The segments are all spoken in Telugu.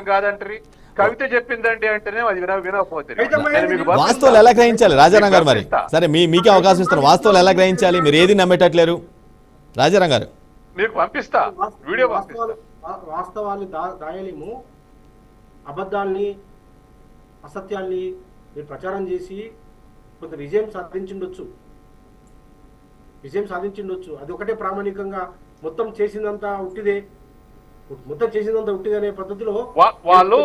కాదంటారు కవిత చెప్పిందండి అంటేనే అది విన వినకపోతే. వాస్తవాలు ఎలా గ్రహించాలి? రాజారాం గారు మరి. సరే మీ మీకే అవకాశం ఇస్తాను. వాస్తవాలు ఎలా గ్రహించాలి? మీరు ఏది నమ్మేటట్లేరు? రాజారాం గారు. మీకు పంపిస్తా. వీడియో పంపిస్తా. వాస్తవాలు వా- వాస్తవాల్ని దా దాయలేము. అబద్ధాల్ని అసత్యాల్ని మీరు ప్రచారం చేసి కొంత విజయం సాధించిండొచ్చు. విజయం సాధించిండొచ్చు. అది ఒకటే ప్రామాణికంగా మొత్తం చేసిందంతా ఉట్టిదే. మొత్తం చేసిందంతా ఉట్టిదే అనే పద్ధతిలో వాళ్ళు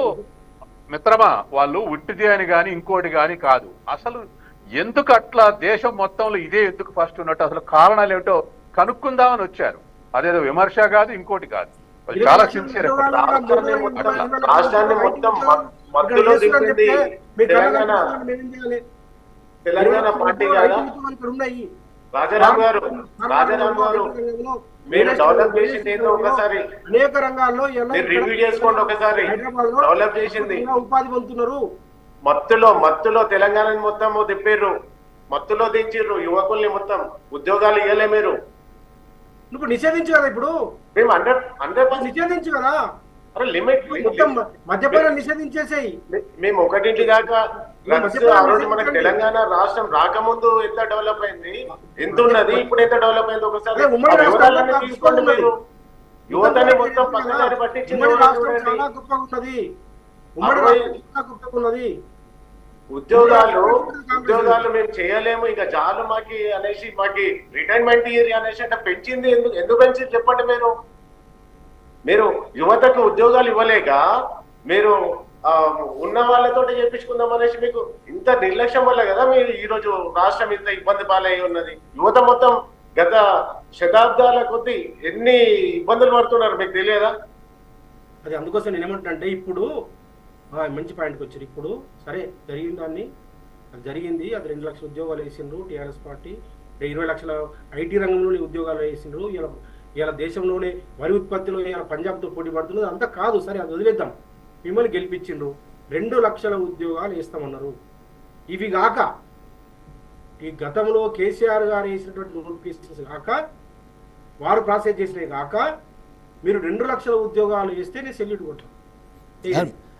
మిత్రమా వాళ్ళు ఉట్టిది అని గాని ఇంకోటి గాని కాదు. అసలు ఎందుకు అట్లా దేశం మొత్తంలో ఇదే ఎందుకు ఫస్ట్ ఉన్నట్టు అసలు కారణాలు ఏమిటో కనుక్కుందామని వచ్చారు. అదేదో విమర్శ కాదు ఇంకోటి కాదు. చాలా సిన్సియర్ తెలంగాణ తెలంగాణ పార్టీ రాజారాం గారు రాజారాం గారు. మీరు డెవలప్ చేసింది ఏందో ఒకసారి. అనేక రంగాల్లో రివ్యూ చేసుకోండి ఒకసారి. డెవలప్ చేసింది. ఉపాధి పొందుతున్నారు. మత్తులో మత్తులో తెలంగాణని మొత్తం దిప్పిర్రు మత్తులో దించిర్రు యువకుల్ని మొత్తం. ఉద్యోగాలు ఇవ్వలే మీరు. నువ్వు నిషేధించు కదా ఇప్పుడు? మేము హండ్రెడ్ హండ్రెడ్ పర్సెంట్ నిషేధించు కదా. లిమిట్ మొత్తం మద్యపానం నిషేధించేసేయి. మేము ఒకటింటి దాకా మనకి తెలంగాణ రాష్ట్రం రాకముందు ఎంత డెవలప్ అయింది? ఎంత ఉన్నది ఇప్పుడు ఎంత డెవలప్ అయింది ఒకసారి? తీసుకోండి. మీరు. యువతని మొత్తం పక్కదారి పట్టించింది ఉద్యోగాలు ఉద్యోగాలు మేము చేయలేము. ఇంకా చాలు మాకి అనేసి మాకి రిటైర్మెంట్ ఇయర్ అనేసి అంటే పెంచింది. ఎందుకు ఎందుకు పెంచింది చెప్పండి మీరు. మీరు యువతకు ఉద్యోగాలు ఇవ్వలేక మీరు ఉన్న వాళ్ళతో చేపించుకుందాం అనేసి మీకు ఇంత నిర్లక్ష్యం వల్ల కదా మీరు ఈ రోజు రాష్ట్రం ఇంత ఇబ్బంది పాలై ఉన్నది. యువత మొత్తం గత శతాబ్దాల కొద్ది ఎన్ని ఇబ్బందులు పడుతున్నారు మీకు తెలియదా? అది అందుకోసం నేను ఏమంటున్నా అంటే ఇప్పుడు మంచి పాయింట్కి వచ్చారు. ఇప్పుడు సరే జరిగిన దాన్ని అది జరిగింది అది రెండు లక్షల ఉద్యోగాలు వేసిండ్రు టీఆర్ఎస్ పార్టీ ఇరవై లక్షల ఐటీ రంగంలోనే ఉద్యోగాలు వేసిండ్రు ఇలా ఇలా దేశంలోనే వరి ఉత్పత్తిలో ఇలా పంజాబ్తో పోటీ పడుతున్నది అంతా కాదు సరే అది వదిలేద్దాం. మిమ్మల్ని గెలిపించిండ్రు. రెండు లక్షల ఉద్యోగాలు వేస్తామన్నారు. ఇవి కాక ఈ గతంలో కేసీఆర్ గారు వేసినటువంటి నోటిఫికేషన్స్ కాక వారు ప్రాసెస్ చేసినవి కాక మీరు రెండు లక్షల ఉద్యోగాలు వేస్తే నేను సెల్యూట్ కొట్టాను.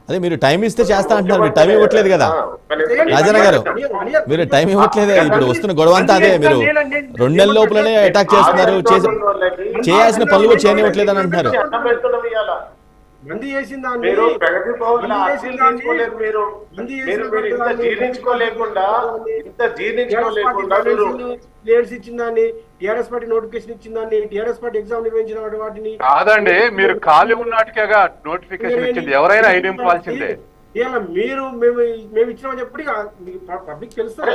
అదే మీరు టైం ఇస్తే చేస్తా అంటున్నారు. మీరు టైం ఇవ్వట్లేదు కదా? రాజారాం గారు మీరు టైం ఇవ్వట్లేదే. ఇప్పుడు వస్తున్న గొడవ అంతా అదే. మీరు రెండు నెలల లోపలనే అటాక్ చేస్తున్నారు. చేసి చేయాల్సిన పనులు కూడా చేయనివ్వట్లేదు అని అంటున్నారు మంది చేసిన దాన్ని మీరు ప్రగతి మీరు. మంది మీరు ఇంత జీర్ణించుకోలేకుండా ఇంత జీర్ణించుకోలేకుండా మీరు ప్లేయర్స్ ఇచ్చిన దాన్ని టిఆర్ఎస్ పార్టీ నోటిఫికేషన్ ఇచ్చిన దాన్ని టిఆర్ఎస్ పార్టీ ఎగ్జామ్ నిర్వహించిన వాటిని కాదండి మీరు ఖాళీ ఉన్నట్టుగా నోటిఫికేషన్ ఇచ్చింది. ఎవరైనా ఐదు నింపాల్సిందే ఇలా మీరు మేము మేము ఇచ్చినామని చెప్పి పబ్లిక్ తెలుస్తారు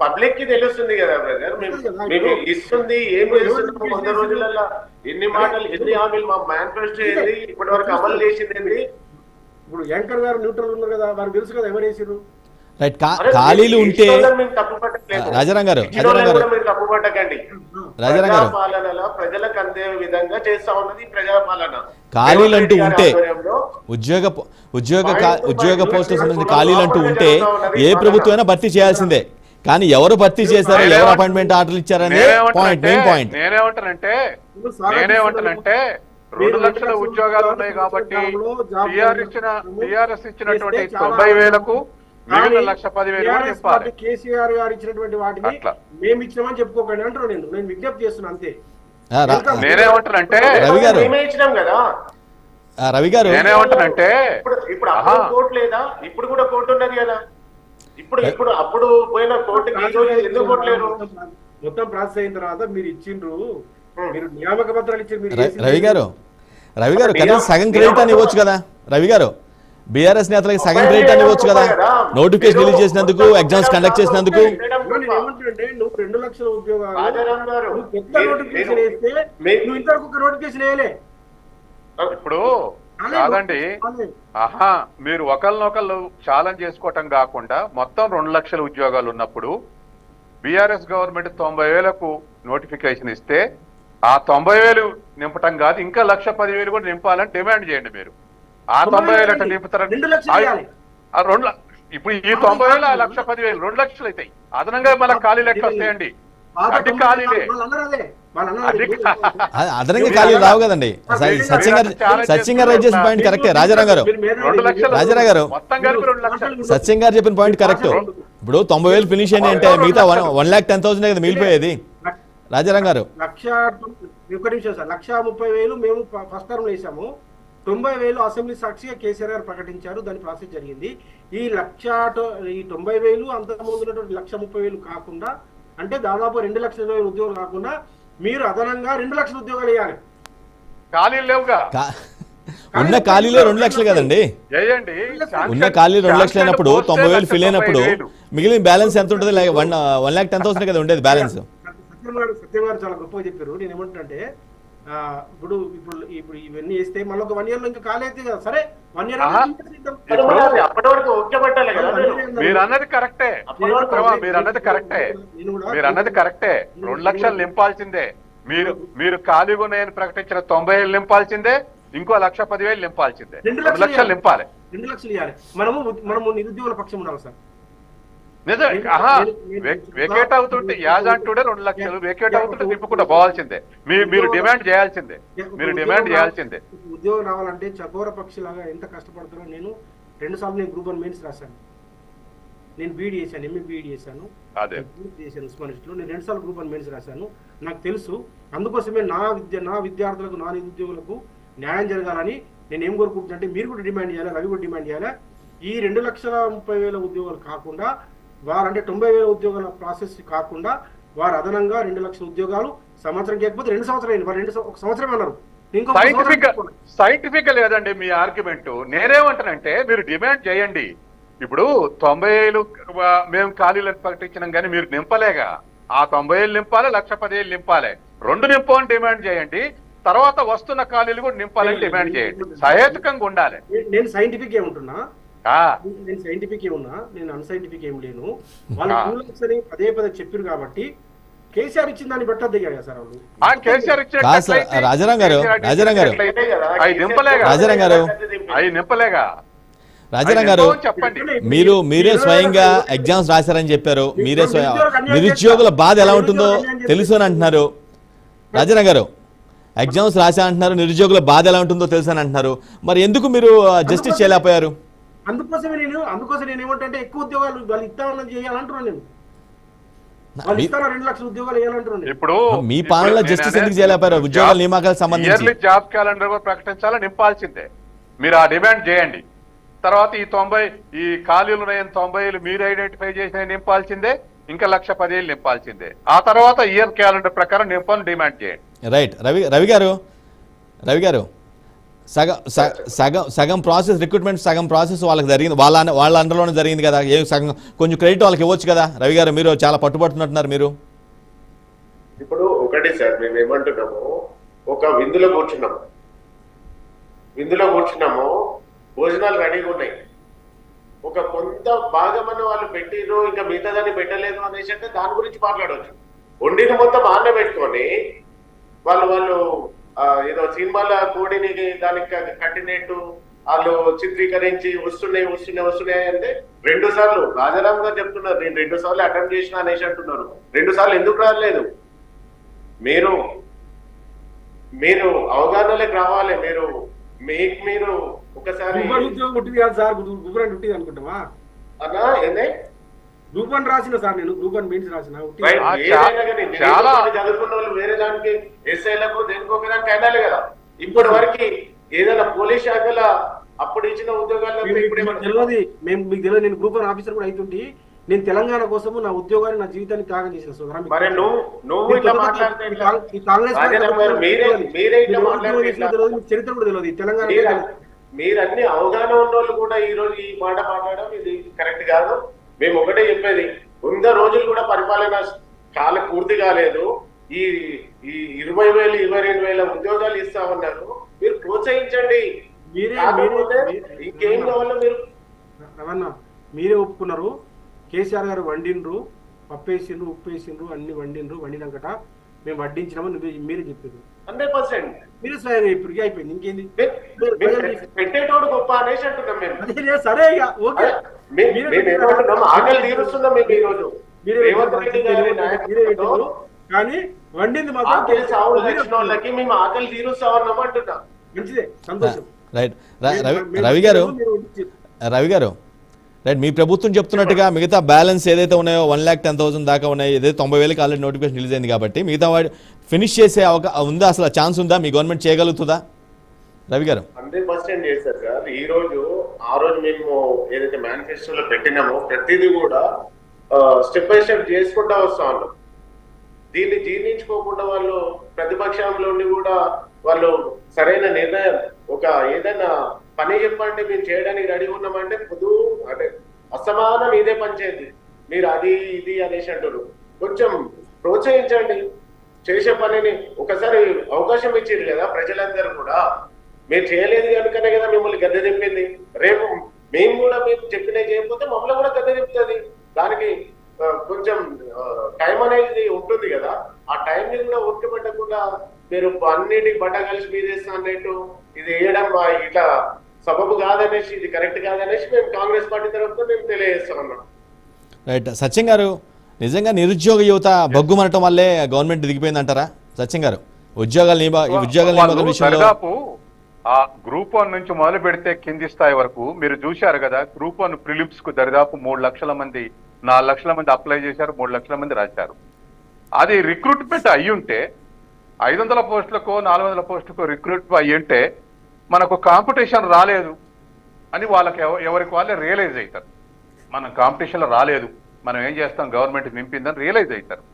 పబ్లిక్కి తెలుస్తుంది కదా బ్రదర్ మీకు ఇస్తుంది ఏం చేస్తుంది వంద రోజులలో ఎన్ని మాటలు ఎన్ని హామీలు మా మేనిఫెస్టో ఏంది ఇప్పటి వరకు అమలు చేసింది ఏంది ఇప్పుడు యాంకర్ గారు న్యూట్రల్ ఉన్నారు కదా వారికి తెలుసు కదా ఎవరు వేసిర్రు? రైట్ ఖాళీలు ఉంటే. రాజారాం గారు, రాజారాం గారు. ప్రజలకు అందే విధంగా చేస్తా ఉన్నది ప్రజాపాలన. ఖాళీలు అంటూ ఉంటే ఉద్యోగ ఉద్యోగ ఉద్యోగ పోస్టులకు సంబంధించిన ఖాళీలు అంటూ ఉంటే ఏ ప్రభుత్వం అయినా భర్తీ చేయాల్సిందే. కానీ ఎవరు భర్తీ చేశారో ఎవరు అపాయింట్మెంట్ ఆర్డర్లు ఇచ్చారనే పాయింట్ మెయిన్ పాయింట్ నేనేమంటానంటే నేనేమంటానంటే రెండు లక్షల ఉద్యోగాలు ఉన్నాయి కాబట్టి టిఆర్ ఇచ్చిన టిఆర్ఎస్ ఇచ్చినటువంటి తొంభై వేలకు కేసీఆర్ గారు ఇచ్చినటువంటి వాటిని. మేము ఇచ్చినామని చెప్పుకోకండి అంటారు నేను నేను విజ్ఞప్తి చేస్తున్నా అంతే. నేనేమంటానంటే రవి గారు. మేమే ఇచ్చినాం కదా. ఆ, రవి గారు. నేనేమంటానంటే ఇప్పుడు ఇప్పుడు కోర్టు లేదా? ఇప్పుడు కూడా కోర్టు ఉన్నది కదా. ఇప్పుడు ఇప్పుడు అప్పుడు పోయిన కోర్టుకి రోజు ఎందుకు కొట్టలేరు మొత్తం ప్రాసెస్ అయిన తర్వాత మీరు ఇచ్చిండ్రు. మీరు నియామక పత్రాలు ఇచ్చి రవి గారు. రవి గారు కనీసం సగం క్రెడిట్ అని ఇవ్వచ్చు కదా. రవి గారు. బీఆర్ఎస్ నేతలకి సగం క్రెడిట్ అని ఇవ్వచ్చు కదా. నోటిఫికేషన్ రిలీజ్ చేసినందుకు ఎగ్జామ్స్ కండక్ట్ చేసినందుకు. నువ్వు రెండు లక్షల ఉద్యోగాలు ఇప్పుడు కాదండి. ఆహా మీరు ఒకరినొకళ్ళు ఛాలెంజ్ చేసుకోవటం కాకుండా మొత్తం రెండు లక్షల ఉద్యోగాలు ఉన్నప్పుడు బీఆర్ఎస్ గవర్నమెంట్ తొంభై వేలకు నోటిఫికేషన్ ఇస్తే ఆ తొంభై వేలు నింపటం కాదు ఇంకా లక్ష పదివేలు కూడా నింపాలని డిమాండ్ చేయండి మీరు. ఆ తొంభై వేలు అట్లా నింపుతారని రెండు ఇప్పుడు ఈ తొంభై వేలు ఆ లక్ష పదివేలు రెండు లక్షలు అవుతాయి అదనంగా మళ్ళీ ఖాళీ లెక్క వస్తాయండి. ఖాళీలే. అదే అ- అదనంగా ఖాళీలు రావు కదండి. స- సచిన్ గారు రైట్ చేసిన పాయింట్ కరెక్టే రాజారాం గారు రాజారావు గారు. మొత్తం కలిపి రెండు లక్షలు. సత్యం గారు చెప్పిన పాయింట్ కరెక్ట్. ఇప్పుడు తొంభై వేలు ఫినిష్ అయ్యి అంటే మిగతా one one lakh ten thousand కదా మిగిలిపోయేది? రాజారాం గారు. లక్ష ఒక నిమిషం సార్. లక్ష ముప్పై వేలు మేము ఫస్ట్ టర్మ్ వేసాము. తొంభై వేలు అసెంబ్లీ సాక్షిగా కేసీఆర్ గారు ప్రకటించారు. దాని ప్రాసెస్ జరిగింది. ఈ లక్ష ఈ తొంభై వేలు అంత ముందు ఉన్నటువంటి లక్ష ముప్పై వేలు కాకుండా అంటే దాదాపు రెండు లక్షల ఇరవై ఉద్యోగాలు కాకుండా మీరు అదనంగా రెండు లక్షల ఉద్యోగాలు వేయాలి ఖాళీలు లేవుగా ఉన్న ఖాళీలే రెండు లక్షలు కదండి. ఉన్న ఖాళీ రెండు లక్షలు అయినప్పుడు తొంభై వేలు ఫిల్ అయినప్పుడు మిగిలిన బ్యాలెన్స్ ఎంత ఉంటుంది? Like one one lakh ten thousand కదా ఉండేది బ్యాలెన్స్. సత్యం గారు సత్యం గారు చాలా గొప్పగా చెప్పారు. నేను ఏమంటుంటే ఆ, ఇప్పుడు ఇప్పుడు ఇప్పుడు ఇవన్నీ వేస్తే మళ్ళీ ఒక వన్ ఇయర్లో ఇంకా అయితే కదా. సరే వన్ ఇయర్. మరి మరి అది అప్పటి వరకు ఓకే పట్టాలి కదా మీరు. మీరు అన్నది కరెక్టే. మీరు అన్నది కరెక్టే. మీరు అన్నది కరెక్టే. రెండు లక్షలు నింపాల్సిందే. మీరు మీరు ఖాళీగా ఉన్నాయని ప్రకటించిన తొంభై వేలు నింపాల్సిందే ఇంకో లక్ష పదివేలు నింపాల్సిందే. రెండు లక్షలు నింపాలి. రెండు లక్షలు ఇవ్వాలి మనము మనము నిరుద్యోగుల పక్షం ఉండాలి సార్. వెకేట్ అవుతుంటే యాజ్ అంటుండే రెండు లక్షలు వెకేట్ అవుతుంటే తిప్పుకుంటూ పోవాల్సిందే మీరు మీరు డిమాండ్ చేయాల్సిందే. మీరు డిమాండ్ చేయాల్సిందే. ఉద్యోగం రావాలంటే చకోర పక్షిలాగా ఎంత కష్టపడతానో నేను రెండు సార్లు నేను గ్రూప్ వన్ మెయిన్స్ రాశాను. నేను బీఈడి చేశాను ఎంఏ బీఈడి చేశాను. చేశాను ఉస్మానిస్ట్లో నేను రెండు సార్లు గ్రూప్ వన్ మెయిన్స్ రాశాను. నాకు తెలుసు అందుకోసమే నా విద్య నా విద్యార్థులకు నా నిరుద్యోగులకు న్యాయం జరగాలని నేను ఏం కోరుకుంటున్నా అంటే మీరు కూడా డిమాండ్ చేయాలి రవి కూడా డిమాండ్ చేయాలి? ఈ రెండు లక్షల ముప్పై వేల ఉద్యోగాలు కాకుండా వారు అంటే తొంభై వేల ఉద్యోగాల ప్రాసెస్ కాకుండా వారు అదనంగా రెండు లక్షల ఉద్యోగాలు సంవత్సరం చేయకపోతే రెండు సంవత్సరం అయింది. వారు రెండు ఒక సంవత్సరం అన్నారు. సైంటిఫిక్ సైంటిఫిక్ లేదండి మీ ఆర్గ్యుమెంట్ నేనేమంటానంటే మీరు డిమాండ్ చేయండి. ఇప్పుడు తొంభై ఏళ్ళు మేము ఖాళీలను ప్రకటించినాం కానీ మీరు నింపలేగా. ఆ తొంభై ఏళ్ళు నింపాలి లక్ష పదివేలు నింపాలి. రెండు నింపని డిమాండ్ చేయండి. తర్వాత వస్తున్న ఖాళీలు కూడా నింపాలని డిమాండ్ చేయండి. సహేతుకంగా ఉండాలి. నేను సైంటిఫిక్ ఏముంటున్నా నేను సైంటిఫిక్ ఏ ఉన్నా నేను అన్సైంటిఫిక్ ఏం లేను. వాళ్ళు. టూ అని పదే పదే చెప్పారు కాబట్టి కేసీఆర్ ఇచ్చిన దాన్ని పెట్టద్దు కదా సార్ వాళ్ళు. ఆ కేసీఆర్ కాదు సార్, రాజారాం గారు, రాజారాం గారు. ఇదే కదా, అవి నింపలేగా. రాజారాం గారు. అవి నింపలేగా. రాజారాం అవి గారు నింపమని చెప్పండి. మీరు మీరే స్వయంగా ఎగ్జామ్స్ రాశారని చెప్పారు. మీరే స్వయం నిరుద్యోగుల బాధ ఎలా ఉంటుందో తెలుసు అని అంటున్నారు. రాజారాం గారు ఎగ్జామ్స్ రాశా అంటున్నారు నిరుద్యోగుల బాధ ఎలా ఉంటుందో తెలుసు అని అంటున్నారు. మరి ఎందుకు మీరు జస్టిస్ చేయలేకపోయారు? అందుకోసమే నేను అందుకోసం నేను ఏమంటే ఎక్కువ ఉద్యోగాలు వాళ్ళు ఇస్తామన్నది చేయాలంటున్నాను నేను. ఇప్పుడు మీ పాలనలో జస్టిస్ ఎందుకు చేయలేకపోయారు ఉద్యోగాల నియామకాలకు సంబంధించి. ఇయర్లీ జాబ్ క్యాలెండర్ కూడా ప్రకటించాలని నింపాల్సిందే. మీరు ఆ డిమాండ్ చేయండి. తర్వాత ఈ తొంభై ఈ ఖాళీలు ఉన్నాయని తొంభై ఏళ్ళు మీరు ఐడెంటిఫై చేసిన నింపాల్సిందే. ఇంకా లక్ష పదివేలు నింపాల్సిందే. ఆ తర్వాత ఇయర్ క్యాలెండర్ ప్రకారం నింపని డిమాండ్ చేయండి. రైట్. రవి రవి గారు రవి గారు. సగం సగం సగం ప్రాసెస్ రిక్రూట్మెంట్ సగం ప్రాసెస్ వాళ్ళకి జరిగింది. వాళ్ళ వాళ్ళ అండర్లోనే జరిగింది కదా. ఏ సగం కొంచెం క్రెడిట్ వాళ్ళకి ఇవ్వచ్చు కదా. రవి గారు మీరు చాలా పట్టుబడుతున్నట్టున్నారు మీరు. ఇప్పుడు ఒకటి సార్ మేము ఏమంటున్నాము? ఒక విందులో కూర్చున్నాము. విందులో కూర్చున్నాము. భోజనాలు రెడీగా ఉన్నాయి. ఒక కొంత భాగమని వాళ్ళు పెట్టిరు ఇంకా మిగతా దాన్ని పెట్టలేదు అనేసి అంటే దాని గురించి మాట్లాడవచ్చు వండిన మొత్తం ఆన్న పెట్టుకొని వాళ్ళు వాళ్ళు ఏదో సినిమాల కోడిని దానికి కట్టినట్టు వాళ్ళు చిత్రీకరించి వస్తున్నాయి వస్తున్నాయి వస్తున్నాయి అంటే రెండు సార్లు. రాజారాం గారు చెప్తున్నారు నేను రెండు సార్లు అటెంప్ట్ చేసిన అనేసి అంటున్నారు. రెండు సార్లు ఎందుకు రాలేదు? మీరు మీరు అవగాహనలోకి రావాలి. మీరు మీకు మీరు ఒకసారి సార్. అనుకుంటావా? అన్నా ఏందే? గ్రూప్ వన్ రాసిన సార్ నేను గ్రూప్ వన్ మెయిన్స్ రాసిన. చాలా- చదువుకున్న వాళ్ళు వేరే దానికి ఎస్ఐలకు దేనికో దానికి అయినాలి కదా. ఇప్పటి వరకు ఏదైనా పోలీస్ శాఖల అప్పుడు ఇచ్చిన ఉద్యోగాల్లో తెలియదు మేము మీకు తెలియదు నేను గ్రూప్ వన్ ఆఫీసర్ కూడా అవుతుంటే నేను తెలంగాణ కోసము నా ఉద్యోగాన్ని నా జీవితాన్ని త్యాగం చేసిన సోదరా చరిత్ర కూడా తెలియదు. తెలంగాణ. మీరు అన్ని అవగాహన ఉన్న వాళ్ళు కూడా ఈ రోజు ఈ మాట మాట్లాడడం ఇది కరెక్ట్ కాదు. మేము ఒకటే చెప్పేది. వంద రోజులు కూడా పరిపాలన కాలం పూర్తి కాలేదు. ఈ ఈ ఇరవై వేలు ఇరవై రెండు వేల ఉద్యోగాలు ఇస్తామన్నారు మీరు ప్రోత్సహించండి. ఇంకేం కావాలో మీరు రవణ మీరే ఒప్పుకున్నారు. కేసీఆర్ గారు వండిండ్రు పప్పేసిండ్రు ఉప్పేసిండ్రు అన్ని వండిండ్రు వండినాకట మేము వడ్డించినామని మీరే చెప్పారు హండ్రెడ్ పర్సెంట్. మీరే స్వయంగా ఇప్పుడు అయిపోయింది. ఇంకేంది? పెట్టేటోడు గొప్ప అనేసి అంటున్నాం మేము. సరే ఇక ఓకే. ఆకలి తీరుస్తున్నాం మేము ఈ రోజు కానీ వండింది మాత్రం ఆకలి సాగు కేసీఆర్. తెచ్చిన వాళ్ళకి మేము ఆకలి తీరుస్తామన్నాం అంటున్నా. మంచిదే సంతోషం. రైట్. ర- రవి గారు రవి గారు రైట్ మీ ప్రభుత్వం చెప్తున్నట్టుగా మిగతా బ్యాలెన్స్ ఏదైతే ఉన్నాయో వన్ ల్యాక్ టెన్ థౌసండ్ దాకా ఉన్నాయి ఏదైతే తొంభై వేలకి ఆల్రెడీ నోటిఫికేషన్ రిలీజ్ అయింది కాబట్టి మిగతా వాడి ఫినిష్ చేసే అవకా ఉందా? అసలు ఛాన్స్ ఉందా? మీ గవర్నమెంట్ చేయగలుగుతుందా? రవి గారు. హండ్రెడ్ పర్సెంట్ చేశారు సార్. ఈ రోజు ఆ రోజు మేము ఏదైతే మేనిఫెస్టోలో పెట్టినామో ప్రతిదీ కూడా స్టెప్ బై స్టెప్ చేసుకుంటా వస్తా ఉన్నాం. దీన్ని జీర్ణించుకోకుండా వాళ్ళు ప్రతిపక్షంలోని కూడా వాళ్ళు సరైన నిర్ణయం ఒక ఏదైనా పని చెప్పండి మేము చేయడానికి రెడీ ఉన్నామంటే పొద్దు అంటే అసమానం ఇదే పనిచేది మీరు అది ఇది అనేసి అంటారు కొంచెం ప్రోత్సహించండి. చేసే పనిని ఒకసారి అవకాశం ఇచ్చారు కదా ప్రజలందరూ కూడా. మీరు చేయలేదు కనుకనే కదా మిమ్మల్ని గద్దె దింపింది రేపు మేము కూడా మీకు చెప్పిన చేయకపోతే మమ్మల్ని కూడా గద్దె దింపుతుంది దానికి కొంచెం టైం అనేది ఉంటుంది కదా. ఆ టైం ని కూడా ఒట్టి పెట్టకుండా మీరు అన్నిటికి బట్ట కలిసి మీదేస్తా అన్నట్టు ఇది వేయడం మా ఇట్లా సబబు కాదనేసి ఇది కరెక్ట్ కాదనేసి మేము కాంగ్రెస్ పార్టీ తరఫున మేము తెలియజేస్తా ఉన్నాం. రైట్ సత్యం గారు నిజంగా నిరుద్యోగ యువత బగ్గుమనటం వల్లే గవర్నమెంట్ దిగిపోయిందంటారా? సత్యం గారు ఉద్యోగాల ఉద్యోగాల విషయంలో ఆ గ్రూప్ వన్ నుంచి మొదలు పెడితే కింది స్థాయి వరకు మీరు చూశారు కదా గ్రూప్ వన్ ప్రిలిమ్స్కు దరిదాపు మూడు లక్షల మంది నాలుగు లక్షల మంది అప్లై చేశారు మూడు లక్షల మంది రాశారు. అది రిక్రూట్మెంట్ అయి ఉంటే ఐదు వందల పోస్టులకు నాలుగు వందల పోస్టులకు రిక్రూట్ అయ్యి ఉంటే మనకు కాంపిటీషన్ రాలేదు అని వాళ్ళకి ఎవరికి వాళ్ళే రియలైజ్ అవుతారు. మనం కాంపిటీషన్లో రాలేదు మనం ఏం చేస్తాం గవర్నమెంట్ నింపిందని రియలైజ్ అవుతారు.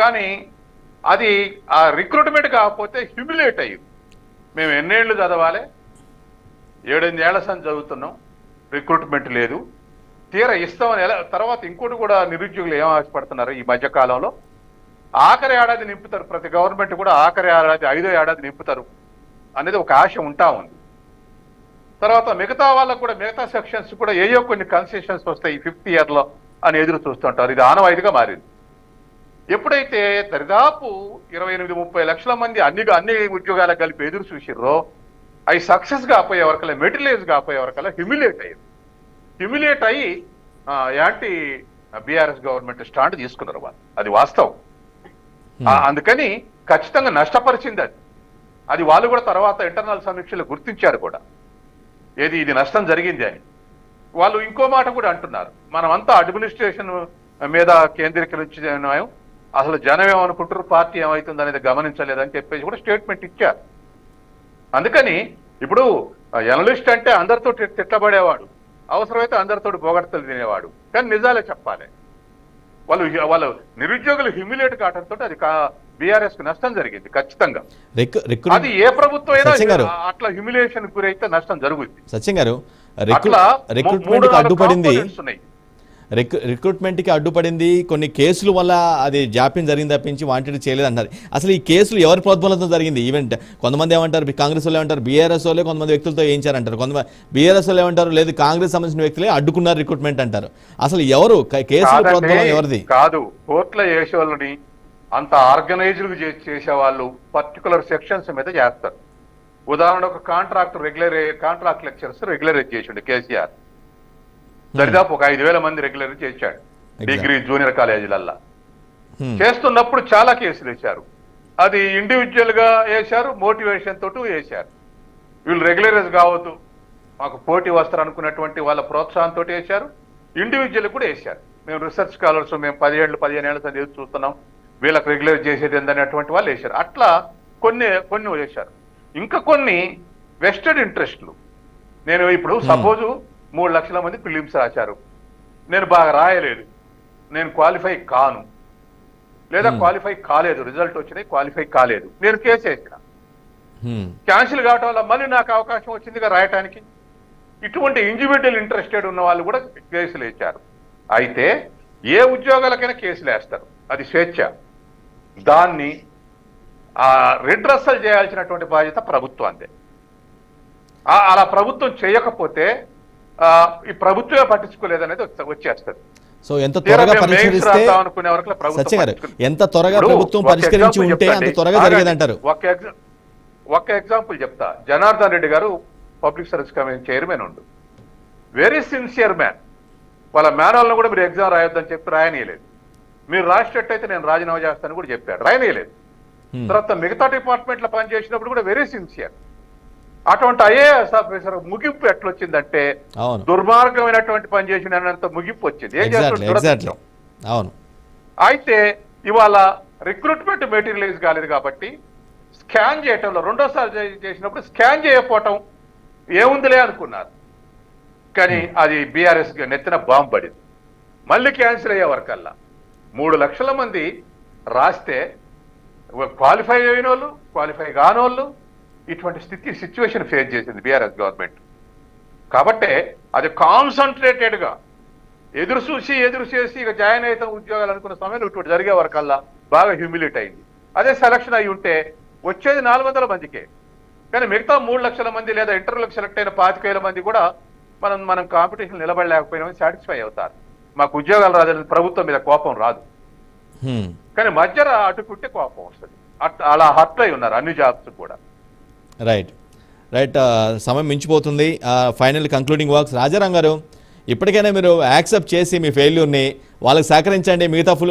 కానీ అది ఆ రిక్రూట్మెంట్ కాకపోతే హ్యూమిలేట్ అయ్యింది మేము ఎన్నేళ్ళు చదవాలి? ఏడెనిమిదేళ్ళ సంది చదువుతున్నాం. రిక్రూట్మెంట్ లేదు. తీర ఇస్తామని ఎలా తర్వాత ఇంకోటి కూడా నిరుద్యోగులు ఏం ఆశపడుతున్నారు ఈ మధ్యకాలంలో ఆఖరి ఏడాది నింపుతారు. ప్రతి గవర్నమెంట్ కూడా ఆఖరి ఏడాది ఐదో ఏడాది నింపుతారు అనేది ఒక ఆశ ఉంటా ఉంది. తర్వాత మిగతా వాళ్ళకు కూడా మిగతా సెక్షన్స్ కూడా ఏయో కొన్ని కన్సెషన్స్ వస్తాయి ఫిఫ్త్ ఇయర్లో అని ఎదురు చూస్తుంటారు. ఇది ఆనవాయిదిగా మారింది. ఎప్పుడైతే దరిదాపు ఇరవై ఎనిమిది ముప్పై లక్షల మంది అన్ని అన్ని ఉద్యోగాలకు కలిపి ఎదురు చూసిర్రో అవి సక్సెస్ కాపోయే వరకల్లా మెటీరియల్స్ కాపోయే వరకల్లా హ్యూమిలేట్ అయ్యింది హ్యూమిలేట్ అయ్యి యాంటీ బీఆర్ఎస్ గవర్నమెంట్ స్టాండ్ తీసుకున్నారు వాళ్ళు. అది వాస్తవం. ఆ, అందుకని ఖచ్చితంగా నష్టపరిచింది అది. అది వాళ్ళు కూడా తర్వాత ఇంటర్నల్ సమీక్షలు గుర్తించారు కూడా. ఏది ఇది నష్టం జరిగింది అని. వాళ్ళు ఇంకో మాట కూడా అంటున్నారు. మనమంతా అడ్మినిస్ట్రేషన్ మీద కేంద్రీకరించాం అసలు జనం ఏమనుకుంటారు పార్టీ ఏమవుతుంది అనేది గమనించలేదని చెప్పేసి కూడా స్టేట్మెంట్ ఇచ్చారు. అందుకని ఇప్పుడు ఎనలిస్ట్ అంటే అందరితో తిట్టబడేవాడు. అవసరమైతే అందరితో బొగడతలు తినేవాడు. కానీ నిజాలే చెప్పాలి. వాళ్ళు వాళ్ళు నిరుద్యోగులు హ్యూమిలేట్ కావడంతో అది బీఆర్ఎస్కు నష్టం జరిగింది ఖచ్చితంగా. అది ఏ ప్రభుత్వం అయినా. అట్లా హ్యూమిలేషన్ గురైతే నష్టం జరుగుద్ది. సత్యం గారు అడ్డుపడింది రిక్ రిక్రూట్మెంట్కి అడ్డుపడింది. కొన్ని కేసుల వల్ల అది జాప్యం జరిగింది తప్పించి వాంటెడ్ చేయలేదు అంటారు అసలు ఈ కేసులు ఎవరి ప్రోద్బలంతో జరిగింది? ఈవెంట్ కొంతమంది ఏమంటారు కాంగ్రెస్ వాళ్ళు ఏమంటారు బీఆర్ఎస్ వాళ్ళే కొంతమంది వ్యక్తులతో వేయించారంటారు కొంతమంది బీఆర్ఎస్ వాళ్ళు ఏమంటారు లేదు కాంగ్రెస్ సంబంధించిన వ్యక్తులే అడ్డుకున్నారు రిక్రూట్మెంట్ అంటారు. అసలు ఎవరు కేసుల ప్రోద్బలం ఎవరిది? కాదు. కోర్టులో చేసే వాళ్ళని అంత ఆర్గనైజ్డ్ చేసే వాళ్ళు పర్టికులర్ సెక్షన్స్ మీద చేస్తారు. ఉదాహరణ ఒక contract regular contract lectures regularize చేసిండు కేసీఆర్. దరిదాపు ఒక ఐదు వేల మంది రెగ్యులర్ చేశాడు. డిగ్రీ జూనియర్ కాలేజీలల్లా. హ్మ్. చేస్తున్నప్పుడు చాలా కేసులు వేశారు. అది ఇండివిజువల్గా వేశారు మోటివేషన్ తోటి వేశారు. వీళ్ళు రెగ్యులరైజ్ కావద్దు. మాకు పోటీ వస్తారు అనుకున్నటువంటి వాళ్ళ ప్రోత్సాహంతో వేశారు. ఇండివిజువల్ కూడా వేశారు. మేము రీసెర్చ్ స్కాలర్స్ మేము పదిహేళ్ళు పదిహేను ఏళ్ళ సంది చూస్తున్నాం. వీళ్ళకి రెగ్యులర్ చేసేది ఏందనేటువంటి వాళ్ళు వేశారు. అట్లా కొన్ని కొన్ని వేశారు. ఇంకా కొన్ని వెస్టెడ్ ఇంట్రెస్ట్లు నేను ఇప్పుడు సపోజు మూడు లక్షల మంది ఫిలిమ్స్ రాశారు. నేను బాగా రాయలేదు. నేను క్వాలిఫై కాను. లేదా క్వాలిఫై కాలేదు. రిజల్ట్ వచ్చినాయి క్వాలిఫై కాలేదు. నేను కేసు వేసిన. హ్మ్. క్యాన్సిల్ కావటం వల్ల మళ్ళీ నాకు అవకాశం వచ్చిందిగా రాయటానికి. ఇటువంటి ఇండివిజువల్ ఇంట్రెస్టెడ్ ఉన్న వాళ్ళు కూడా కేసులు వేశారు. అయితే ఏ ఉద్యోగాలకైనా కేసులు వేస్తారు. అది స్వేచ్ఛ. దాన్ని ఆ రిడ్రస్సల్ చేయాల్సినటువంటి బాధ్యత ప్రభుత్వాందే ఆ- అలా ప్రభుత్వం చేయకపోతే ఈ ప్రభుత్వమే పట్టించుకోలేదనేది వచ్చే- వచ్చేస్తుంది. సో ఎంత త్వరగా పరిష్కరిస్తే రాద్దాం అనుకునే వరకు ప్రభుత్వం సత్య గారు పట్టించుకో- ఎంత త్వరగా ప్రభుత్వం ఒక పరిష్కరించి ఉంటే అంత. త్వరగా. జరిగేదంటారు? ఒక ఎగ్జా- ఒక ఎగ్జాంపుల్ చెప్తా. జనార్దన్ రెడ్డి గారు పబ్లిక్ సర్వీస్ కమిషన్ చైర్మన్ ఉండు. వెరీ సిన్సియర్ మ్యాన్ వాళ్ళ మేనల్ని కూడా మీరు ఎగ్జామ్ రాయొద్దని చెప్పి రాయనీయలేదు. మీరు రాసేటట్టయితే నేను రాజీనామా చేస్తాను కూడా చెప్పాడు. రాయనేయలేదు. తర్వాత మిగతా డిపార్ట్మెంట్లో పనిచేసినప్పుడు కూడా వెరీ సిన్సియర్ అటువంటి ఐఏఎస్ ఆఫీసర్ ముగింపు ఎట్లొచ్చిందంటే దుర్మార్గమైనటువంటి పని చేసినంత ముగింపు వచ్చింది. ఏం ఎగ్జాక్ట్లీ అవును. అయితే ఇవాళ రిక్రూట్మెంట్ మెటీరియలైజ్ కాలేదు కాబట్టి స్కాన్ చేయటంలో రెండోసారి చేసినప్పుడు స్కాన్ చేయకపోవటం ఏముందిలే అనుకున్నారు. కానీ అది బీఆర్ఎస్ నెత్తిన బాంబు పడింది. మళ్ళీ క్యాన్సిల్ అయ్యే వరకల్లా. మూడు లక్షల మంది రాస్తే క్వాలిఫై అయిన వాళ్ళు క్వాలిఫై కానోళ్ళు ఇటువంటి స్థితి సిచ్యువేషన్ ఫేస్ చేసింది బీఆర్ఎస్ గవర్నమెంట్ కాబట్టే అది కాన్సన్ట్రేటెడ్గా ఎదురు చూసి ఎదురు చేసి ఇక జాయిన్ అయితే ఉద్యోగాలు అనుకున్న సమయంలో ఇటువంటి జరిగే వరకల్లా బాగా హ్యూమిలేట్ అయింది. అదే సెలక్షన్ అయి ఉంటే వచ్చేది నాలుగు వందల మందికే. కానీ మిగతా మూడు లక్షల మంది లేదా ఇంటర్వ్యూలకు సెలెక్ట్ అయిన పాతిక వేల మంది కూడా మనం మనం కాంపిటీషన్ నిలబడలేకపోయినా సాటిస్ఫై అవుతారు. మాకు ఉద్యోగాలు రాదని ప్రభుత్వం మీద కోపం రాదు. కానీ మధ్యలో అటుకుంటే కోపం వస్తుంది. అలా హర్ట్ అయి ఉన్నారు అన్ని జాబ్స్ కూడా. రైట్ రైట్ uh, సమయం మించిపోతుంది. Final concluding works Rajaram garu ఇప్పటికైనా మీరు యాక్సెప్ట్ చేసి మీ ఫెయిల్యూర్ని వాళ్ళకి సహకరించండి. మిగతా ఫుల్